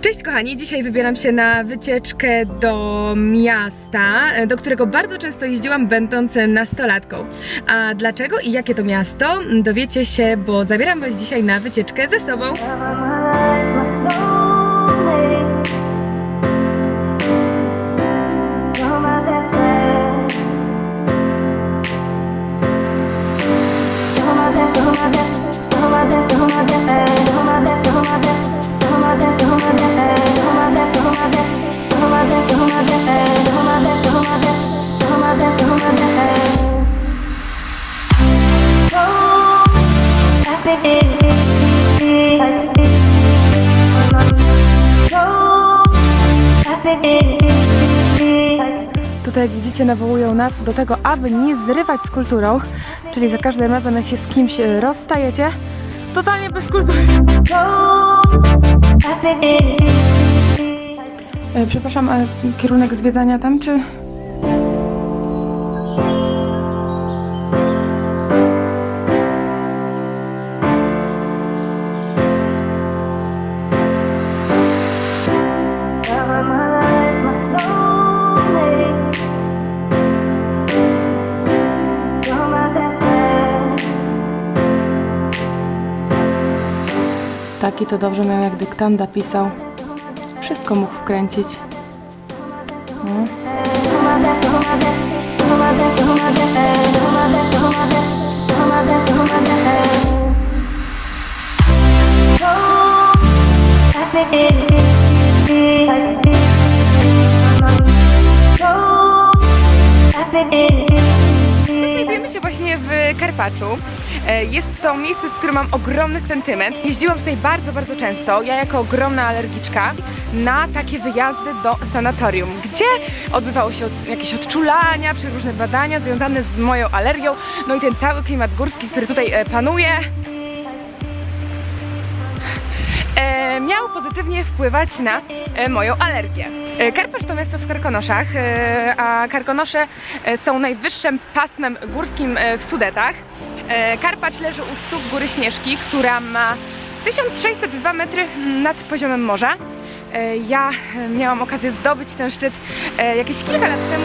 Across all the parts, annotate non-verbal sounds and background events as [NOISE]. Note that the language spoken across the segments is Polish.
Cześć kochani, dzisiaj wybieram się na wycieczkę do miasta, e, do którego bardzo często jeździłam będąc nastolatką. A dlaczego i jakie to miasto? Dowiecie się, bo zabieram Was dzisiaj na wycieczkę ze sobą. Tutaj jak widzicie nawołują nas do tego, aby nie zrywać z kulturą, czyli za każdym razem jak się z kimś e, rozstajecie, totalnie bez kultury. E, Przepraszam, a kierunek zwiedzania tam czy... Taki to dobrze miał jak dyktanda pisał. Wszystko mógł wkręcić. You're Karpaczu. E, Jest to miejsce, z którym mam ogromny sentyment. Jeździłam tutaj bardzo, bardzo często, ja jako ogromna alergiczka, na takie wyjazdy do sanatorium, gdzie odbywało się jakieś odczulania, przeróżne badania związane z moją alergią, no i ten cały klimat górski, który tutaj e, panuje. E, miał pozytywnie wpływać na e, moją alergię. E, Karpacz to miasto w Karkonoszach, e, a Karkonosze e, są najwyższym pasmem górskim e, w Sudetach. E, Karpacz leży u stóp góry Śnieżki, która ma 1602 metry nad poziomem morza. E, Ja e, miałam okazję zdobyć ten szczyt e, jakieś kilka lat temu.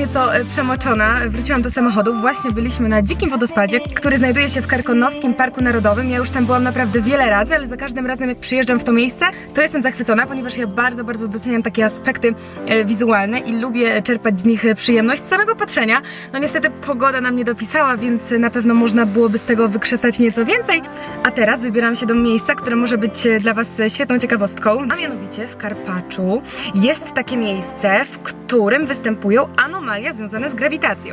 nieco e, przemoczona wróciłam do samochodu. Właśnie byliśmy na dzikim wodospadzie, który znajduje się w Karkonoskim Parku Narodowym. Ja już tam byłam naprawdę wiele razy, ale za każdym razem jak przyjeżdżam w to miejsce, to jestem zachwycona, ponieważ ja bardzo, bardzo doceniam takie aspekty e, wizualne i lubię czerpać z nich e, przyjemność z samego patrzenia. No niestety pogoda nam nie dopisała, więc na pewno można byłoby z tego wykrzesać nieco więcej. A teraz wybieram się do miejsca, które może być dla Was świetną ciekawostką. A mianowicie w Karpaczu jest takie miejsce, w którym występują anomalia związane z grawitacją.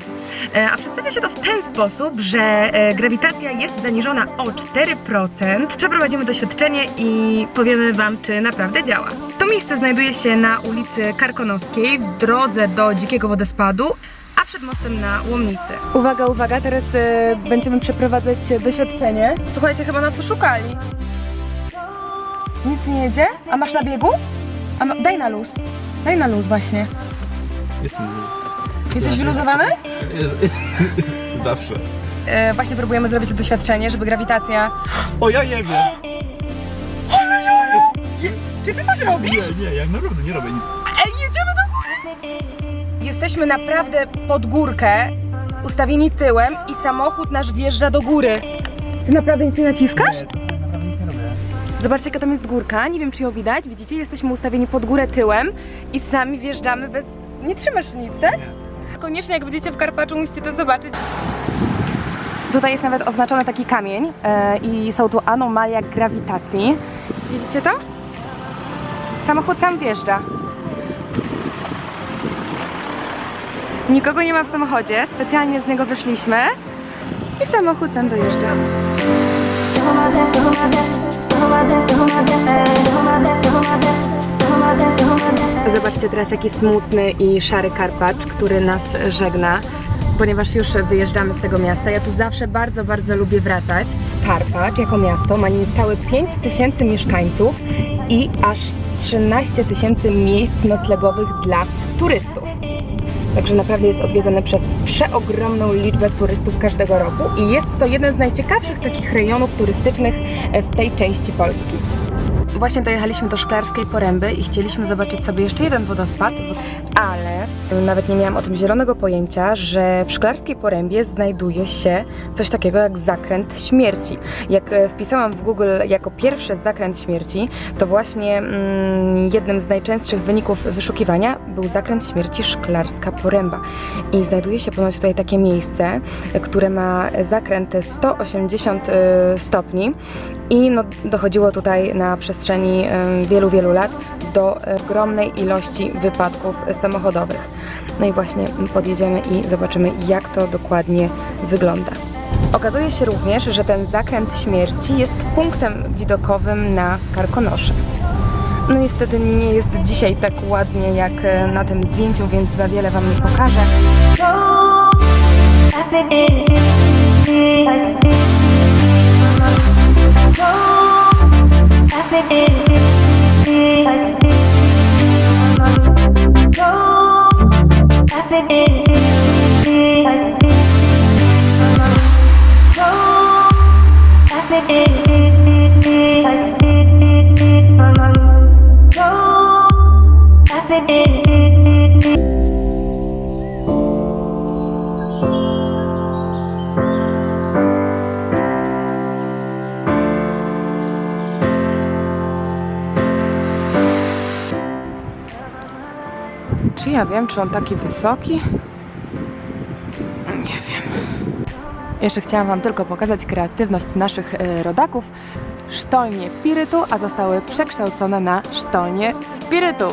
E, A przedstawia się to w ten sposób, że e, grawitacja jest zaniżona o 4%. Przeprowadzimy doświadczenie i powiemy Wam, czy naprawdę działa. To miejsce znajduje się na ulicy Karkonoskiej, w drodze do Dzikiego Wodospadu, a przed mostem na Łomnicy. Uwaga, uwaga, teraz e, będziemy przeprowadzać doświadczenie. Słuchajcie, chyba nas oszukali. Nic nie jedzie? A masz na biegu? A ma... Daj na luz. Daj na luz właśnie. Jestem Jesteś wyluzowany? [LAUGHS] Zawsze. E, właśnie próbujemy zrobić to doświadczenie, żeby grawitacja... O, ja nie wiem! Czy ty coś robisz? Nie, nie, ja naprawdę nie robię nic. Ej, jedziemy do góry! Jesteśmy naprawdę pod górkę, ustawieni tyłem i samochód nasz wjeżdża do góry. Ty naprawdę nic nie naciskasz? Naprawdę nic nie robię. Zobaczcie, jaka tam jest górka. Nie wiem, czy ją widać. Widzicie, jesteśmy ustawieni pod górę tyłem i sami wjeżdżamy bez... Nie trzymasz nic, tak? Koniecznie jak będziecie w Karpaczu musicie to zobaczyć. Tutaj jest nawet oznaczony taki kamień e, i są tu anomalia grawitacji. Widzicie to? Samochód sam wjeżdża. Nikogo nie ma w samochodzie, specjalnie z niego wyszliśmy i samochód sam dojeżdża. Zobaczcie teraz jaki smutny i szary Karpacz, który nas żegna, ponieważ już wyjeżdżamy z tego miasta. Ja tu zawsze bardzo, bardzo lubię wracać. Karpacz jako miasto ma niecałe 5 tysięcy mieszkańców i aż 13 tysięcy miejsc noclegowych dla turystów. Także naprawdę jest odwiedzany przez przeogromną liczbę turystów każdego roku i jest to jeden z najciekawszych takich rejonów turystycznych w tej części Polski. Właśnie dojechaliśmy do Szklarskiej Poręby i chcieliśmy zobaczyć sobie jeszcze jeden wodospad, ale nawet nie miałam o tym zielonego pojęcia, że w Szklarskiej Porębie znajduje się coś takiego jak zakręt śmierci. Jak e, wpisałam w Google jako pierwszy zakręt śmierci, to właśnie mm, jednym z najczęstszych wyników wyszukiwania był zakręt śmierci Szklarska Poręba. I znajduje się ponoć tutaj takie miejsce, e, które ma zakręt 180 e, stopni i no, dochodziło tutaj na przestrzeni wielu, wielu lat do ogromnej ilości wypadków samochodowych. No i właśnie podjedziemy i zobaczymy, jak to dokładnie wygląda. Okazuje się również, że ten zakręt śmierci jest punktem widokowym na Karkonosze. No niestety nie jest dzisiaj tak ładnie jak e, na tym zdjęciu, więc za wiele Wam nie pokażę. Thank you. Czy ja wiem, czy on taki wysoki? Nie wiem. Jeszcze chciałam Wam tylko pokazać kreatywność naszych e, rodaków. Sztolnie pirytu, a zostały przekształcone na sztolnie spirytu.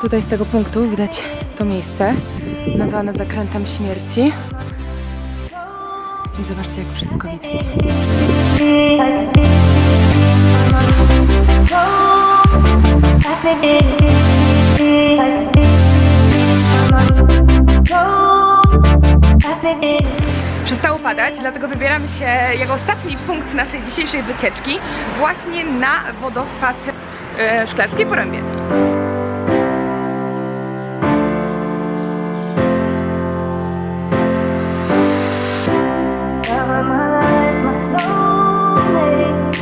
Tutaj z tego punktu widać to miejsce nazwane zakrętem śmierci. I zobaczcie, jak wszystko widać. Przestało padać, dlatego wybieramy się jako ostatni punkt naszej dzisiejszej wycieczki właśnie na wodospad e, Szklarskiej Porębie. take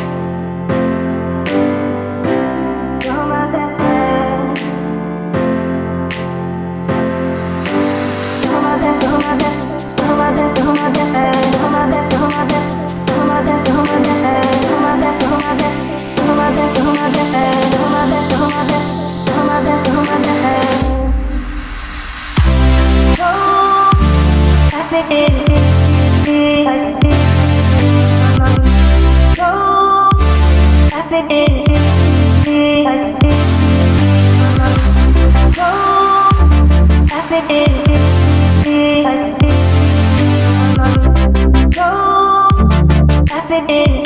E,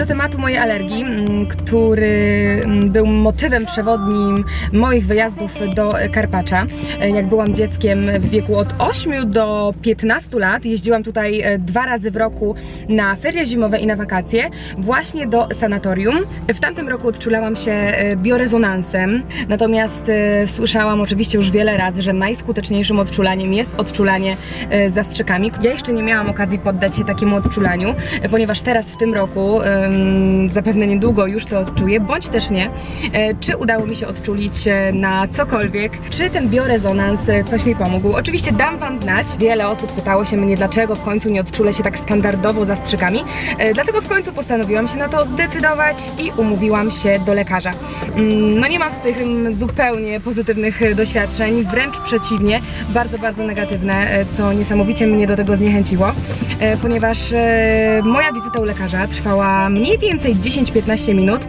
do tematu mojej alergii, mm, który mm, był motywem przewodnim moich wyjazdów do Karpacza. E, Jak byłam dzieckiem w wieku od 8 do 15 lat, jeździłam tutaj e, dwa razy w roku na ferie zimowe i na wakacje, właśnie do sanatorium. W tamtym roku odczulałam się e, biorezonansem, natomiast słyszałam oczywiście już wiele razy, że najskuteczniejszym odczulaniem jest odczulanie zastrzykami. Ja jeszcze nie miałam okazji poddać się takiemu odczulaniu, ponieważ teraz w tym roku zapewne niedługo już to odczuję, bądź też nie. E, czy udało mi się odczulić e, na cokolwiek, czy ten biorezonans e, coś mi pomógł. Oczywiście dam Wam znać. Wiele osób pytało się mnie, dlaczego w końcu nie odczulę się tak standardowo zastrzykami. Dlatego w końcu postanowiłam się na to zdecydować i umówiłam się do lekarza. Mm, No nie mam z tych mm, zupełnie pozytywnych doświadczeń, wręcz przeciwnie, bardzo, bardzo negatywne, co niesamowicie mnie do tego zniechęciło, ponieważ moja wizyta u lekarza trwała mniej więcej 10-15 minut.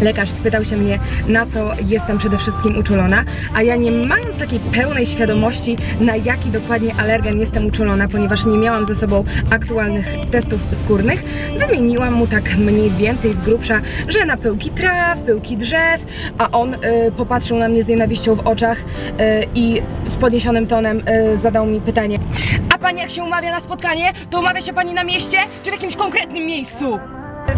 Lekarz spytał się mnie, na co jestem przede wszystkim uczulona, a ja nie mając takiej pełnej świadomości, na jaki dokładnie alergen jestem uczulona, ponieważ nie miałam ze sobą aktualnych testów skórnych, wymieniłam mu tak mniej więcej z grubsza, że na pyłki traw, pyłki drzew, a on y, popatrzył na mnie z nienawiścią w oczach y, i z podniesionym tonem y, zadał mi pytanie: A pani jak się umawia na spotkanie, to umawia się pani na mieście, czy w jakimś konkretnym miejscu?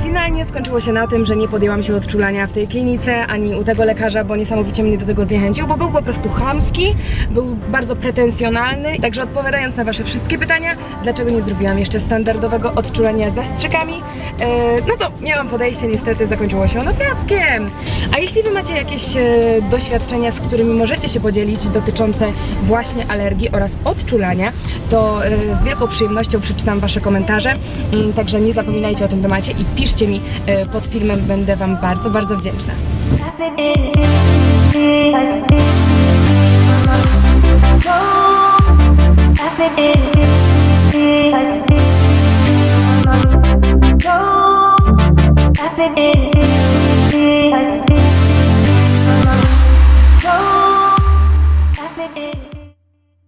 Finalnie skończyło się na tym, że nie podjęłam się odczulania w tej klinice ani u tego lekarza, bo niesamowicie mnie do tego zniechęcił, bo był po prostu chamski, był bardzo pretensjonalny. Także odpowiadając na Wasze wszystkie pytania, dlaczego nie zrobiłam jeszcze standardowego odczulania zastrzykami, no to miałam podejście, niestety zakończyło się ono fiaskiem. A jeśli Wy macie jakieś e, doświadczenia, z którymi możecie się podzielić dotyczące właśnie alergii oraz odczulania, to e, z wielką przyjemnością przeczytam Wasze komentarze, Mm, także nie zapominajcie o tym temacie i piszcie mi e, pod filmem, będę Wam bardzo, bardzo wdzięczna. go. I've been in, in.